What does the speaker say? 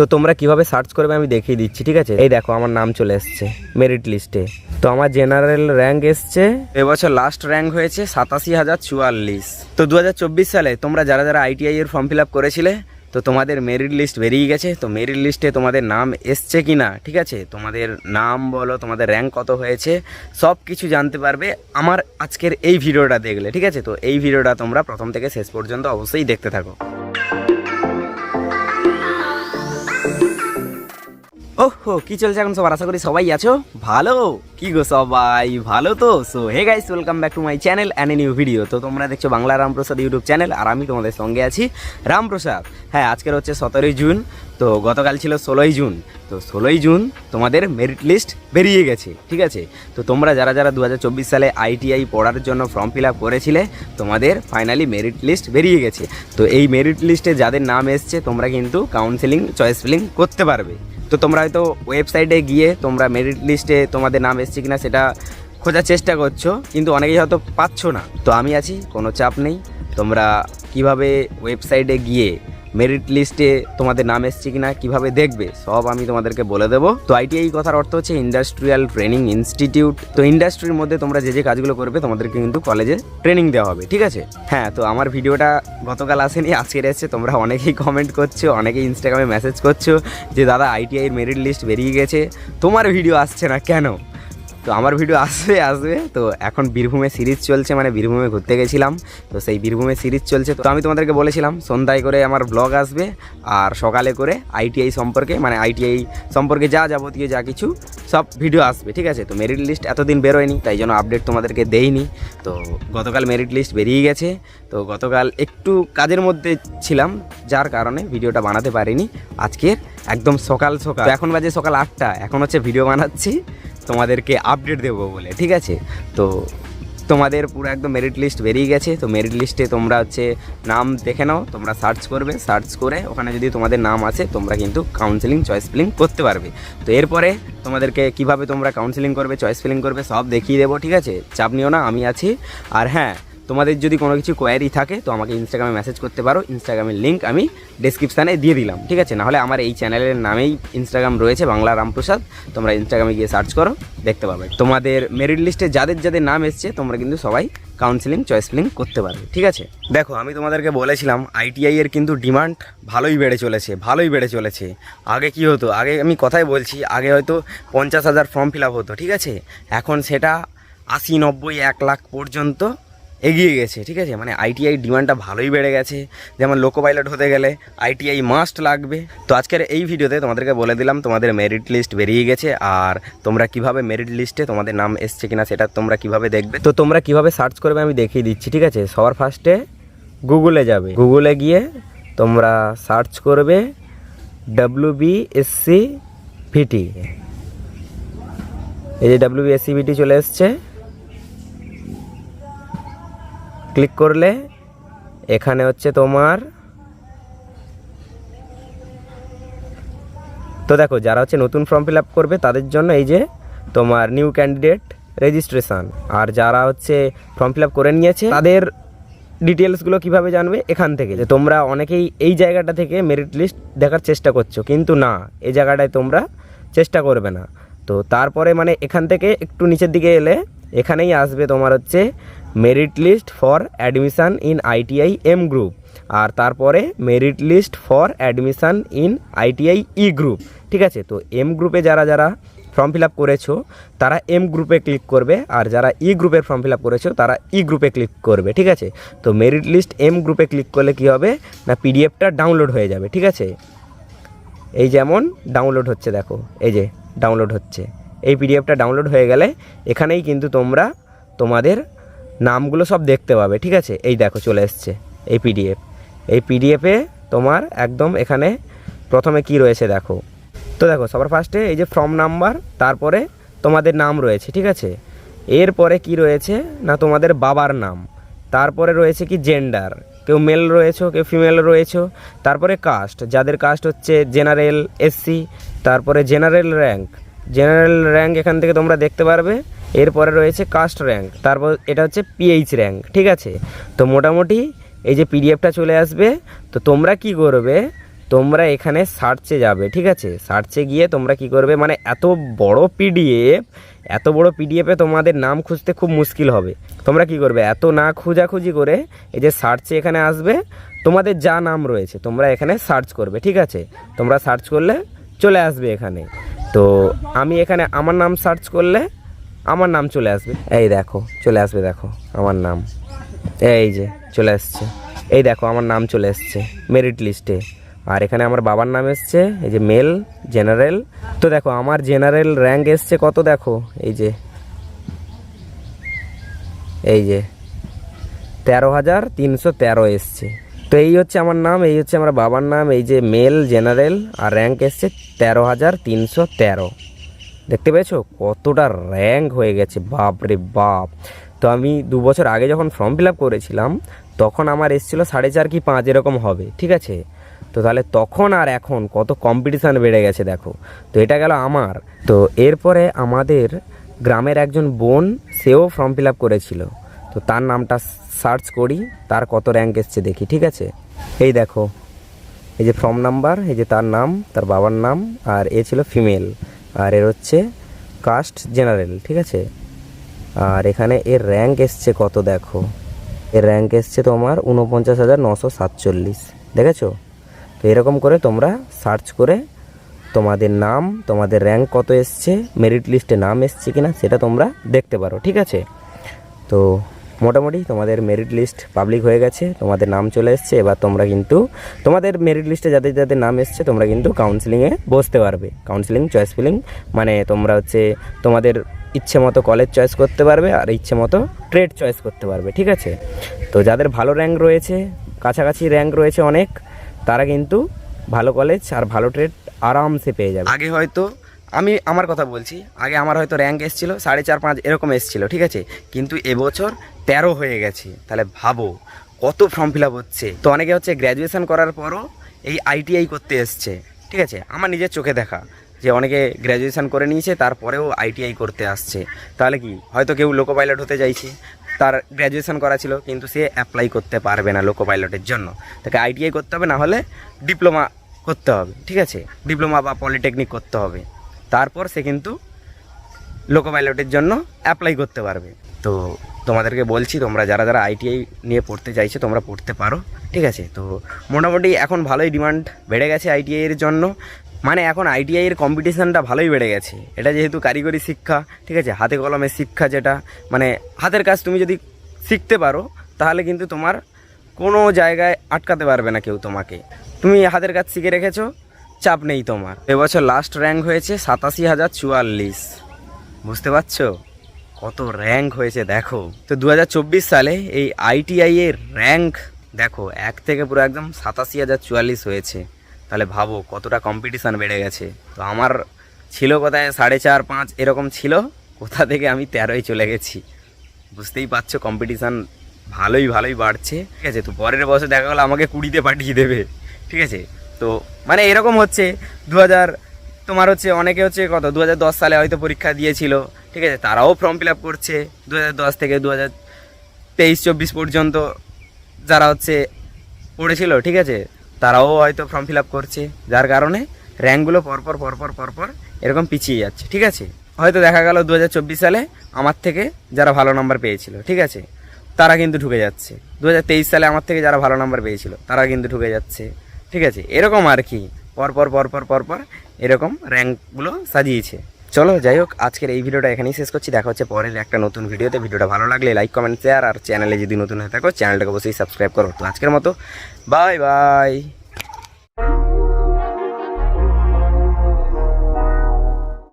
তো তোমরা কীভাবে সার্চ করবে আমি দেখিয়ে দিচ্ছি, ঠিক আছে? এই দেখো, আমার নাম চলে এসছে মেরিট লিস্টে তো আমার জেনারেল র্যাঙ্ক এসছে, এবছর লাস্ট র্যাঙ্ক হয়েছে সাতাশি হাজার চুয়াল্লিশ। তো দু হাজার চব্বিশ সালে তোমরা যারা যারা আইটিআই এর ফর্ম ফিল আপ করেছিলে, তো তোমাদের মেরিট লিস্ট বেরিয়ে গেছে। তো মেরিট লিস্টে তোমাদের নাম এসছে কি না ঠিক আছে? তোমাদের নাম বলো, তোমাদের র্যাঙ্ক কত হয়েছে সব কিছু জানতে পারবে আমার আজকের এই ভিডিওটা দেখলে, ঠিক আছে? তো এই ভিডিওটা তোমরা প্রথম থেকে শেষ পর্যন্ত অবশ্যই দেখতে থাকো। ওহো, কি চলছে এখন সবার? আশা করি সবাই আছো। ভালো? কি গো সবাই? ভালো তো? So hey guys welcome back to my channel and new video তো তোমরা দেখছ বাংলা রামপ্রসাদ ইউটিউব চ্যানেল আর আমি তোমাদের সঙ্গে আছি রামপ্রসাদ। হ্যাঁ আজকের হচ্ছে সতেরোই জুন, তো গতকাল ছিল ষোলোই জুন। তো ষোলোই জুন তোমাদের মেরিট লিস্ট বেরিয়ে গেছে, ঠিক আছে? তো তোমরা যারা যারা দু হাজার চব্বিশ সালে আইটিআই পড়ার জন্য ফর্ম ফিল আপ করেছিলে, তোমাদের ফাইনালি মেরিট লিস্ট বেরিয়ে গেছে। তো এই মেরিট লিস্টে যাদের নাম এসছে, তোমরা কিন্তু কাউন্সেলিং চয়েস ফিলিং করতে পারবে। তো তোমরা হয়তো ওয়েবসাইটে গিয়ে তোমরা মেরিট লিস্টে তোমাদের নাম এসছে কিনা সেটা খোঁজার চেষ্টা করছ, কিন্তু অনেকেই হয়তো পাচ্ছ না। তো আমি আছি, কোনো চাপ নেই। তোমরা কীভাবে ওয়েবসাইটে গিয়ে মেরিট লিস্টে তোমাদের নাম এসছে কিনা, কীভাবে দেখবে, সব আমি তোমাদেরকে বলে দেবো। তো আইটিআই কথার অর্থ হচ্ছে ইন্ডাস্ট্রিয়াল ট্রেনিং ইনস্টিটিউট তো ইন্ডাস্ট্রির মধ্যে তোমরা যে যে কাজগুলো করবে, তোমাদেরকে কিন্তু কলেজে ট্রেনিং দেওয়া হবে, ঠিক আছে? হ্যাঁ তো আমার ভিডিওটা গতকাল আসেনি, আজকের এসছে, তোমরা অনেকেই কমেন্ট করছ, অনেকেই ইনস্টাগ্রামে মেসেজ করছ যে, দাদা আইটিআইয়ের মেরিট লিস্ট বেরিয়ে গেছে, তোমার ভিডিও আসছে না কেন? তো আমার ভিডিও আসবে আসবে। তো এখন বীরভূমে সিরিজ চলছে মানে বীরভূমে ঘুরতে গেছিলাম। তো সেই বীরভূমে সিরিজ চলছে। তো আমি তোমাদেরকে বলেছিলাম, সন্ধ্যায় করে আমার ব্লগ আসবে আর সকালে করে আইটিআই সম্পর্কে মানে আইটিআই সম্পর্কে যা যাবতীয় যা কিছু, সব ভিডিও আসবে, ঠিক আছে? তো মেরিট লিস্ট এতদিন বেরোয়নি, তাই জন্য আপডেট তোমাদেরকে দেইনি। তো গতকাল মেরিট লিস্ট বেরিয়ে গেছে। তো গতকাল একটু কাজের মধ্যে ছিলাম, যার কারণে ভিডিওটা বানাতে পারিনি। আজকের একদম সকাল সকাল। এখন বাজে সকাল আটটা, এখন হচ্ছে ভিডিও বানাচ্ছি। তোমাদেরকে আপডেট দেবো বলে, ঠিক আছে? তো তোমাদের পুরো একদম মেরিট লিস্ট বেরিয়ে গেছে, তো মেরিট লিস্টে তোমরা হচ্ছে নাম দেখে নাও, তোমরা সার্চ করবে সার্চ করে ওখানে যদি তোমাদের নাম আছে তোমরা কিন্তু কাউন্সেলিং চয়েস ফিলিং করতে পারবে। তো এরপরে তোমাদেরকে কীভাবে তোমরা কাউন্সেলিং করবে চয়েস ফিলিং করবে, সব দেখিয়ে দেবো, ঠিক আছে? চাপ নিও না, আমি আছি। আর হ্যাঁ তোমাদের যদি কোনো কিছু কোয়ারি থাকে, তো আমাকে ইনস্টাগ্রামে মেসেজ করতে পারো। ইনস্টাগ্রামের লিঙ্ক আমি ডিসক্রিপশানে দিয়ে দিলাম, ঠিক আছে? নাহলে আমার এই চ্যানেলের নামেই ইনস্টাগ্রাম রয়েছে, বাংলা রামপ্রসাদ। তোমরা ইনস্টাগ্রামে গিয়ে সার্চ করো, দেখতে পাবে। তোমাদের মেরিট লিস্টে যাদের যাদের নাম এসছে, তোমরা কিন্তু সবাই কাউন্সিলিং চয়েস ফিলিং করতে পারবে, ঠিক আছে? দেখো, আমি তোমাদেরকে বলেছিলাম আইটিআই এর কিন্তু ডিমান্ড ভালোই বেড়ে চলেছে, ভালোই বেড়ে চলেছে। আগে কি হতো? আগে আমি কথাই বলছি, আগে হয়তো পঞ্চাশ হাজার ফর্ম ফিল আপ হতো, ঠিক আছে? এখন সেটা আশি, নব্বই, এক লাখ পর্যন্ত এগিয়ে গেছে, ঠিক আছে? মানে আইটিআই ডিমান্ডটা ভালোই বেড়ে গেছে। যেমন লোকো পাইলট হতে গেলে আইটিআই মাস্ট লাগবে। তো আজকের এই ভিডিওতে তোমাদেরকে বলে দিলাম, তোমাদের মেরিট লিস্ট বেরিয়ে গেছে, আর তোমরা কীভাবে মেরিট লিস্টে তোমাদের নাম এসছে কিনা সেটা তোমরা কীভাবে দেখবে? তো তোমরা কীভাবে সার্চ করবে আমি দেখিয়ে দিচ্ছি, ঠিক আছে? সবার ফার্স্টে গুগলে যাবে। গুগলে গিয়ে তোমরা সার্চ করবে ডাব্লিউ বি এসসি ভিটি এই যে ডাব্লিউ বি এসসি ভিটি চলে এসছে। ক্লিক করলে এখানে হচ্ছে তোমার, তো দেখো যারা হচ্ছে নতুন ফর্ম ফিল করবে তাদের জন্য এই যে তোমার নিউ ক্যান্ডিডেট রেজিস্ট্রেশন। আর যারা হচ্ছে ফর্ম ফিল করে নিয়েছে তাদের ডিটেলসগুলো কীভাবে জানবে এখান থেকে। যে তোমরা অনেকেই এই জায়গাটা থেকে মেরিট লিস্ট দেখার চেষ্টা করছ, কিন্তু না, এই জায়গাটায় তোমরা চেষ্টা করবে না। তো তারপরে মানে এখান থেকে একটু নিচের দিকে এলে এখানেই আসবে তোমার হচ্ছে merit list for admission in ITI M group আর তারপরে merit list for admission in ITI E group ঠিক আছে? তো এম গ্রুপে যারা যারা ফর্ম ফিল আপ করেছ, তারা এম গ্রুপে ক্লিক করবে। আর যারা ই গ্রুপের ফর্ম ফিল আপ করেছ, তারা ই গ্রুপে ক্লিক করবে। ঠিক আছে? তো মেরিট লিস্ট এম গ্রুপে ক্লিক করলে কি হবে? না পিডিএফটা ডাউনলোড হয়ে যাবে। ঠিক আছে? এই যেমন ডাউনলোড হচ্ছে, দেখো। এই যে ডাউনলোড হচ্ছে। এই পিডিএফটা ডাউনলোড হয়ে গেলে এখানেই কিন্তু তোমরা তোমাদের নামগুলো সব দেখতে পাবে, ঠিক আছে? এই দেখো চলে এসছে, এই পিডিএফ এই পিডিএফে তোমার একদম এখানে প্রথমে কি রয়েছে দেখো। তো দেখো, সবার ফার্স্টে এই যে ফর্ম নাম্বার তারপরে তোমাদের নাম রয়েছে, ঠিক আছে? এরপরে কি রয়েছে? না, তোমাদের বাবার নাম। তারপরে রয়েছে কি জেন্ডার কেউ মেল রয়েছে, কেউ ফিমেল রয়েছে। তারপরে কাস্ট যাদের কাস্ট হচ্ছে জেনারেল এসসি তারপরে জেনারেল র্যাঙ্ক জেনারেল র্যাঙ্ক এখান থেকে তোমরা দেখতে পারবে। এরপরে রয়েছে কাস্ট র্যাঙ্ক তারপর এটা হচ্ছে পিএইচ র্যাঙ্ক ঠিক আছে? তো মোটামুটি এই যে পিডিএফটা চলে আসবে, তো তোমরা কি করবে? তোমরা এখানে সার্চে যাবে, ঠিক আছে? সার্চে গিয়ে তোমরা কি করবে? মানে এত বড় পিডিএফ এত বড় পিডিএফে তোমাদের নাম খুঁজতে খুব মুশকিল হবে। তোমরা কি করবে? এত না খোঁজাখুঁজি করে এই যে সার্চে এখানে আসবে, তোমাদের যা নাম রয়েছে, তোমরা এখানে সার্চ করবে, ঠিক আছে? তোমরা সার্চ করলে চলে আসবে এখানে। তো আমি এখানে আমার নাম সার্চ করলে আমার নাম চলে আসবে। এই দেখো, চলে আসবে দেখো, আমার নাম। এই যে, চলে আসছে। এই দেখো, আমার নাম চলে এসছে মেরিট লিস্টে আর এখানে আমার বাবার নাম এসছে, এই যে মেল জেনারেল তো দেখো, আমার জেনারেল র্যাঙ্ক এসছে কত দেখো? এই যে এই যে, তেরো হাজার তিনশো তেরো এসছে। তো এই হচ্ছে আমার নাম, এই হচ্ছে আমার বাবার নাম, এই যে মেল জেনারেল আর র্যাঙ্ক এসছে তেরো হাজার তিনশো তেরো। দেখতে পেয়েছ? কতটা র্যাঙ্ক হয়ে গেছে বাপ রে বাপ। তো আমি দু বছর আগে যখন ফর্ম ফিল আপ করেছিলাম, তখন আমার এসেছিল সাড়ে চার কি পাঁচ এরকম হবে, ঠিক আছে? তো তাহলে তখন আর এখন কত কম্পিটিশান বেড়ে গেছে দেখো। তো এটা গেল আমার। তো এরপরে আমাদের গ্রামের একজন বোন, সেও ফর্ম ফিল আপ করেছিল। তো তার নামটা সার্চ করি, তার কত র্যাঙ্ক এসছে দেখি, ঠিক আছে? এই দেখো, এই যে ফর্ম নাম্বার এই যে তার নাম, তার বাবার নাম, আর এ ছিল ফিমেল আর এর হচ্ছে কাস্ট জেনারেল, ঠিক আছে? আর এখানে এর র্যাঙ্ক এসছে কত দেখো? এর র্যাঙ্ক এসছে তোমার উনপঞ্চাশ হাজার নশো সাতচল্লিশ, দেখেছ? তো এরকম করে তোমরা সার্চ করে তোমাদের নাম, তোমাদের র্যাঙ্ক কত এসছে মেরিট লিস্টে নাম এসছে কিনা সেটা তোমরা দেখতে পারো, ঠিক আছে? তো মোটামুটি তোমাদের মেরিট লিস্ট পাবলিক হয়ে গেছে, তোমাদের নাম চলে এসছে, এবার তোমরা কিন্তু, তোমাদের মেরিট লিস্টে যাদের যাদের নাম এসছে, তোমরা কিন্তু কাউন্সিলিংয়ে বসতে পারবে। কাউন্সিলিং চয়েস ফিলিং মানে তোমরা হচ্ছে তোমাদের ইচ্ছে মতো কলেজ চয়েস করতে পারবে আর ইচ্ছে মতো ট্রেড চয়েস করতে পারবে, ঠিক আছে? তো যাদের ভালো র্যাঙ্ক রয়েছে, কাছাকাছি র্যাঙ্ক রয়েছে অনেক, তারা কিন্তু ভালো কলেজ আর ভালো ট্রেড আরামসে পেয়ে যাবে। আগে হয়তো আমি আমার কথা বলছি, আগে আমার হয়তো র্যাঙ্ক এসেছিল, সাড়ে চার, পাঁচ এরকম এসেছিল, ঠিক আছে? কিন্তু এবছর তেরো হয়ে গেছে, তাহলে ভাবো, কত ফর্ম ফিল আপ হচ্ছে? তো অনেকে হচ্ছে গ্র্যাজুয়েশন করার পরও এই আইটিআই করতে এসছে, ঠিক আছে? আমার নিজের চোখে দেখা যে অনেকে গ্র্যাজুয়েশন করে নিয়েছে, তারপরেও আইটিআই করতে আসছে। তাহলে কি, হয়তো কেউ লোকো পাইলট হতে চাইছে, তার গ্র্যাজুয়েশন করা ছিল, কিন্তু সে অ্যাপ্লাই করতে পারবে না লোকো পাইলটের জন্য। তাকে আইটিআই করতে হবে, না হলে ডিপ্লোমা করতে হবে, ঠিক আছে? ডিপ্লোমা বা পলিটেকনিক করতে হবে। তারপর সে কিন্তু লোকো পাইলটের জন্য অ্যাপ্লাই করতে পারবে। তো তোমাদেরকে বলছি, তোমরা যারা যারা আইটিআই নিয়ে পড়তে চাইছো, তোমরা পড়তে পারো, ঠিক আছে? তো মোটামুটি এখন ভালোই ডিমান্ড বেড়ে গেছে আইটিআই এর জন্য। মানে এখন আইটিআই এর কম্পিটিশানটা ভালোই বেড়ে গেছে। এটা যেহেতু কারিগরি শিক্ষা, ঠিক আছে? হাতে কলমের শিক্ষা যেটা মানে হাতের কাজ তুমি যদি শিখতে পারো, তাহলে কিন্তু তোমার কোনো জায়গায় আটকাতে পারবে না কেউ তোমাকে। তুমি হাতের কাজ শিখে রেখেছো চাপ নেই তোমার। এবছর লাস্ট র্যাঙ্ক হয়েছে সাতাশি হাজার চুয়াল্লিশ। বুঝতে পারছ? কত র্যাঙ্ক হয়েছে, দেখো। তো দু হাজার চব্বিশ সালে এই আইটিআই এর র্যাঙ্ক দেখো, এক থেকে পুরো একদম সাতাশি হাজার চুয়াল্লিশ হয়েছে। তাহলে ভাবো, কতটা কম্পিটিশান বেড়ে গেছে। তো আমার ছিল কোথায় সাড়ে চার পাঁচ, এরকম ছিল। কোথা থেকে আমি তেরোই চলে গেছি। বুঝতেই পারছ কম্পিটিশান ভালোই ভালোই বাড়ছে। ঠিক আছে, তো পরের বছর দেখা গেলো আমাকে কুড়িতে পাঠিয়ে দেবে। ঠিক আছে? তো মানে এরকম হচ্ছে দু হাজার তোমার হচ্ছে অনেকে হচ্ছে কত দু হাজার দশ সালে হয়তো পরীক্ষা দিয়েছিল, ঠিক আছে, তারাও ফর্ম ফিল আপ করছে দু হাজার দশ থেকে দু হাজার তেইশ, চব্বিশ পর্যন্ত যারা হচ্ছে পড়েছিল, ঠিক আছে, তারাও হয়তো ফর্ম ফিল আপ করছে, যার কারণে র্যাঙ্কগুলো পরপর পরপর পরপর এরকম পিছিয়ে যাচ্ছে, ঠিক আছে। হয়তো দেখা গেল দু সালে আমার থেকে যারা ভালো নাম্বার পেয়েছিল, ঠিক আছে, তারা কিন্তু ঢুকে যাচ্ছে। দু সালে আমার থেকে যারা ভালো নাম্বার পেয়েছিল, তারা কিন্তু ঢুকে যাচ্ছে। ঠিক আছে? এরকম আর কি। পরপর পরপর পরপর এরকম র্যাঙ্কগুলো সাজিয়েছে। চলো, যাই হোক, আজকের এই ভিডিওটা এখানেই শেষ করছি। দেখা হচ্ছে পরের একটা নতুন ভিডিওতে। ভিডিওটা ভালো লাগলে লাইক কমেন্ট শেয়ার আর চ্যানেলে যদি নতুন হয়ে থাকো চ্যানেলটাকে অবশ্যই সাবস্ক্রাইব করো। তো আজকের মতো বাই বাই